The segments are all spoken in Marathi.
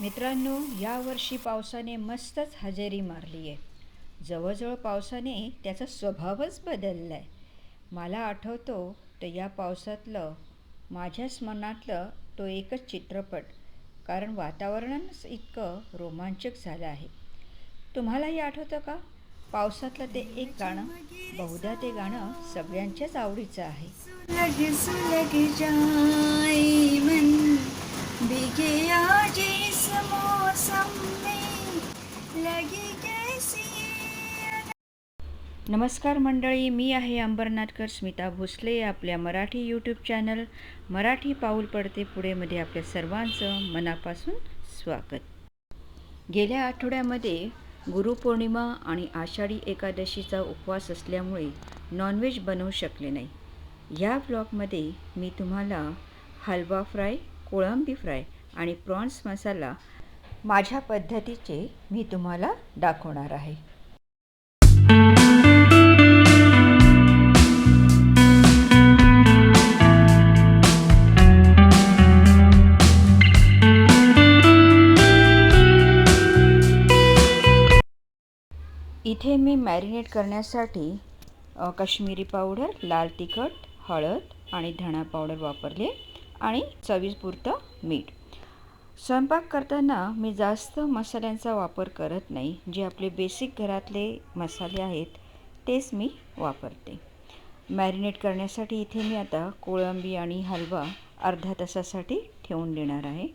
मित्रांनो यावर्षी पावसाने मस्तच हजेरी मारली आहे जवळजवळ पावसाने त्याचा स्वभावच बदलला आहे मला आठवतो तर या पावसातलं माझ्याच मनातलं तो एकच चित्रपट कारण वातावरणच इतकं रोमांचक झालं आहे. तुम्हालाही आठवतं का? पावसातलं ते एक गाणं बहुधा ते गाणं सगळ्यांच्याच आवडीचं आहे. नमस्कार मंडळी मी आहे अंबरनाथकर स्मिता भोसले आपल्या मराठी यूट्यूब चॅनल मराठी पाऊल पडते पुढेमध्ये आपल्या सर्वांचं मनापासून स्वागत. गेल्या आठवड्यामध्ये गुरुपौर्णिमा आणि आषाढी एकादशीचा उपवास असल्यामुळे नॉनव्हेज बनवू शकले नाही. या ब्लॉगमध्ये मी तुम्हाला हलवा फ्राय कोळंबी फ्राय आणि प्रॉन्स मसाला माझ्या पद्धतीचे मी तुम्हाला दाखवणार आहे. इथे मी मॅरिनेट करण्यासाठी अ, पावडर लाल तिखट हळद आणि धणा पावडर वापरले आणि चवीपुरतं मीठ. स्वयंपाक करताना मी जास्त मसाल्यांचा वापर करत नाही. जे आपले बेसिक घरातले मसाले आहेत तेच मी वापरते. मॅरिनेट करण्यासाठी इथे मी आता कोळंबी आणि हलवा अर्ध्या तासासाठी ठेवून देणार आहे.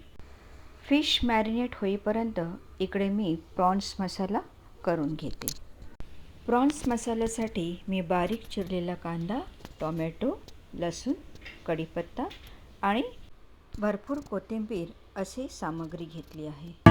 फिश मॅरिनेट होईपर्यंत इकडे मी प्रॉन्स मसाला करून घेते. प्रॉन्स मसाल्यासाठी मी बारीक चिरलेला कांदा टोमॅटो लसूण कढीपत्ता आणि भरपूर कोथिंबीर असे सामग्री घेतली आहे.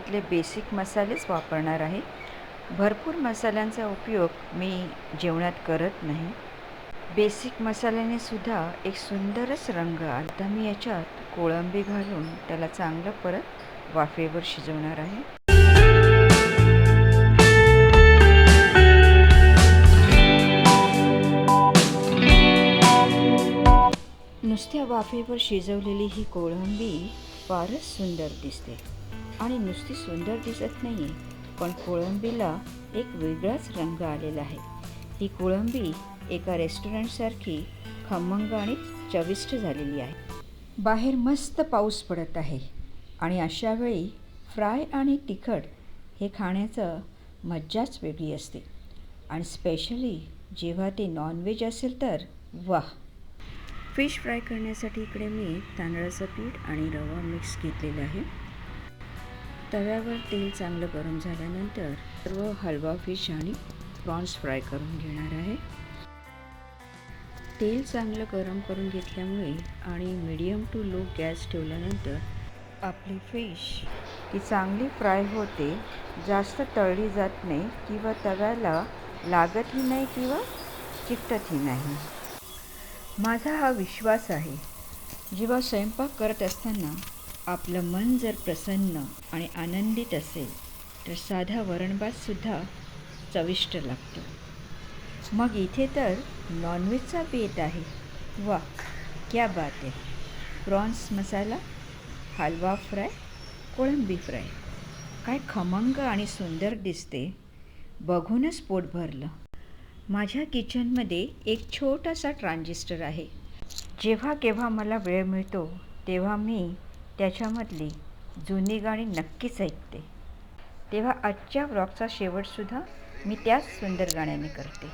घरातले बेसिक मसालेच वापरणार आहे. भरपूर मसाल्यांचा उपयोग मी जेवणात करत नाही. बेसिक मसाल्याने सुद्धा एक सुंदरच रंग आता मी याच्यात कोळंबी घालून त्याला चांगलं परत वाफेवर शिजवणार आहे. नुसत्या वाफेवर शिजवलेली ही कोळंबी फारच सुंदर दिसते. आणि नुसती सुंदर दिसत नाही पण कोळंबीला एक वेगळाच रंग आलेला आहे. ही कोळंबी एका रेस्टॉरंटसारखी खमंग आणि चविष्ट झालेली आहे. बाहेर मस्त पाऊस पडत आहे आणि अशा वेळी फ्राय आणि तिखट हे खाण्याचं मज्जाच वेगळी असते. आणि स्पेशली जेव्हा ते नॉनव्हेज असेल तर वाह! फिश फ्राय करण्यासाठी इकडे मी तांदळाचं पीठ आणि रवा मिक्स घेतलेला आहे. तव्यावर तेल चांगलं गरम झाल्यानंतर सर्व हलवा फिश आणि प्रॉन्स फ्राय करून घेणार आहे. तेल चांगलं गरम करून घेतल्यामुळे आणि मीडियम टू लो गॅस ठेवल्यानंतर आपली फिश ती चांगली फ्राय होते. जास्त तळली जात नाही किंवा तव्याला लागतही नाही किंवा चिकटतही नाही. माझा हा विश्वास आहे. जेव्हा स्वयंपाक करत असताना आपलं मन जर प्रसन्न आणि आनंदित असेल तर साधा वरणभातसुद्धा चविष्ट लागतो. मग इथे तर नॉनव्हेजचा बेत आहे. वा क्या बात आहे. प्रॉन्स मसाला हलवा फ्राय कोळंबी फ्राय. काय खमंग आणि सुंदर दिसते. बघूनच पोट भरलं. माझ्या किचनमध्ये एक छोटासा ट्रान्झिस्टर आहे. जेव्हा केव्हा मला वेळ मिळतो तेव्हा मी त्याच्यामधली जुनी गाणी नक्कीच ऐकते. तेव्हा आजच्या व्लॉगचा शेवटसुद्धा मी त्याच सुंदर गाण्याने करते.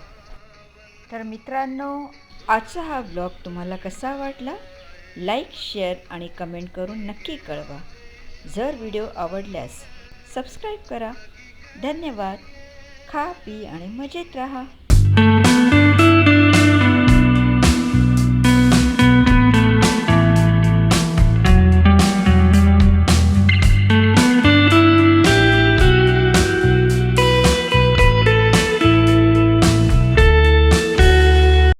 तर मित्रांनो आजचा हा ब्लॉग तुम्हाला कसा वाटला? लाईक शेअर आणि कमेंट करून नक्की कळवा. जर व्हिडिओ आवडल्यास सबस्क्राईब करा. धन्यवाद. खा पी आणि मजेत राहा.